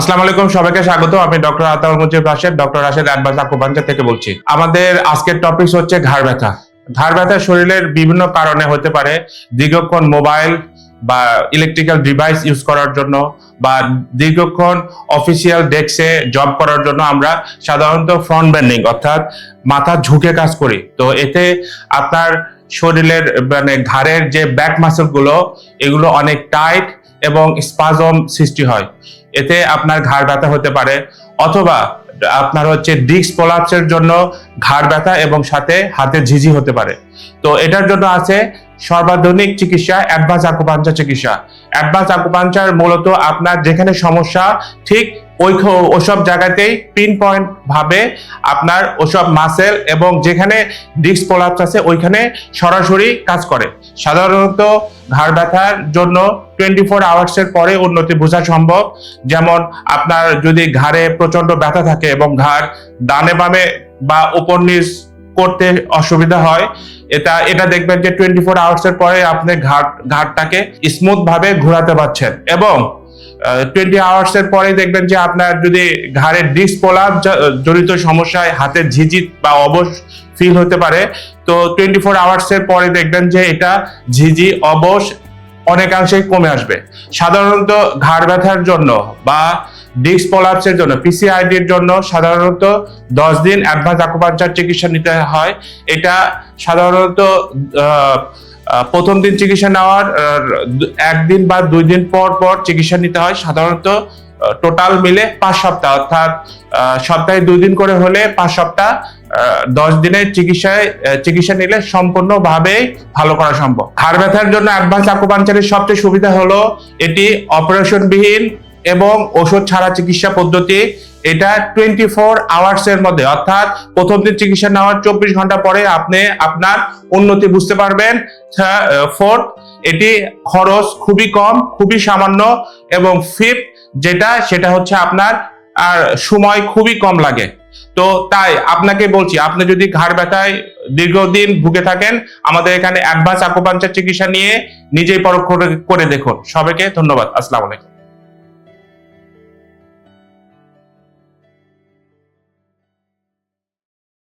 আসসালামু আলাইকুম, সবাইকে স্বাগত। আমি doctor Ataur Mujib Rashed, doctor Rashed advance acupuncture থেকে বলছি। আমাদের আজকের টপিক হচ্ছে ঘাড় ব্যথা। ঘাড় ব্যথা শরীরের বিভিন্ন কারণে হতে পারে, দীর্ঘক্ষণ মোবাইল বা ইলেকট্রিক্যাল ডিভাইস ইউজ করার জন্য বা দীর্ঘক্ষণ অফিসিয়াল ডেস্কে জব করার জন্য আমরা সাধারণত ফ্রন্ট বেন্ডিং অর্থাৎ মাথা ঝুঁকে কাজ করি। তো এতে আপনার শরীরের মানে ঘাড়ের যে ব্যাক মাসেলগুলো, এগুলো অনেক টাইট এবং স্পাজম সৃষ্টি হয়। এতে আপনার ঘাড় ব্যথা হতে পারে অথবা আপনার হচ্ছে ডিস্ক প্রলাপসের জন্য ঘাড় ব্যথা এবং সাথে হাতে ঝিঝি হতে পারে। তো এটার জন্য আছে সর্বাধুনিক চিকিৎসা, অ্যাডভান্স আকুপাঞ্চার চিকিৎসা। অ্যাডভান্স আকুপাঞ্চার মূলত আপনার যেখানে সমস্যা, ঠিক ওই ওসব জায়গাতেই পিন পয়েন্ট ভাবে আপনার ওসব মাসেল এবং যেখানে ডিস্ক প্রলাপস আছে, ওইখানে সরাসরি কাজ করে। সাধারণত ঘাড় ব্যথার জন্য টোয়েন্টি ফোর আওয়ার্সের পরে উন্নতি বোঝা সম্ভব। যেমন আপনার যদি ঘাড়ে প্রচণ্ড ব্যথা থাকে এবং ঘাড় ডানে বামে বা উপর নিচ করতে অসুবিধা হয়, এটা এটা দেখবেন যে টোয়েন্টি ফোর আওয়ার্স এর পরে আপনি ঘাট ঘাটটাকে স্মুথ ভাবে ঘোরাতে পারছেন। এবং টোয়েন্টি আওয়ার্স এর পরে দেখবেন যে আপনার যদি ঘাড়ের ডিস্ক জড়িত সমস্যায় হাতের ঝিঝি বা অবশ ফিল হতে পারে তো টোয়েন্টি ফোর আওয়ার্স এর পরে দেখবেন যে এটা ঝিঝি অবশ অনেকাংশে কমে আসবে। সাধারণত ঘাড় ব্যথার জন্য বা ডিস্ক প্রলাপসের জন্য পিসিআইডির জন্য সাধারণত দশ দিন অ্যাডভান্স আকুপাঞ্চার চিকিৎসা নিতে হয়। এটা সাধারণত আহ, প্রথম দিন চিকিৎসা নেওয়ার একদিন বা দুই দিন পর পর চিকিৎসা নিতে হয়। সাধারণত টোটাল মিলে পাঁচ সপ্তাহ। অর্থাৎ সপ্তাহে দুই দিন করে হলে পাঁচ সপ্তাহ দশ দিনের চিকিৎসায় চিকিৎসা নিলে সম্পূর্ণভাবে ভালো করা সম্ভব। ঘাড় ব্যথার জন্য অ্যাডভান্স আকুপাঞ্চারের সবচেয়ে সুবিধা হলো, এটি অপারেশনবিহীন এবং ওষুধ ছাড়া চিকিৎসা পদ্ধতি। এটা টোয়েন্টি ফোর আওয়ার্স এর মধ্যে, অর্থাৎ প্রথম দিন চিকিৎসা নেওয়ার চব্বিশ ঘণ্টা পরে আপনি আপনার উন্নতি বুঝতে পারবেন। ফোর্থ এটি খরচ খুবই কম, খুবই সামান্য এবং ফিফথ যেটা, সেটা হচ্ছে আপনার, আর সময় খুবই কম লাগে। তো তাই আপনাকে বলছি, আপনি যদি ঘাড় ব্যথায় দীর্ঘদিন ভুগে থাকেন, আমাদের এখানে অ্যাডভান্স আকুপাঞ্চার চিকিৎসা নিয়ে নিজেই পরখ করে- করে দেখুন। সবাইকে ধন্যবাদ। আসসালামু আলাইকুম।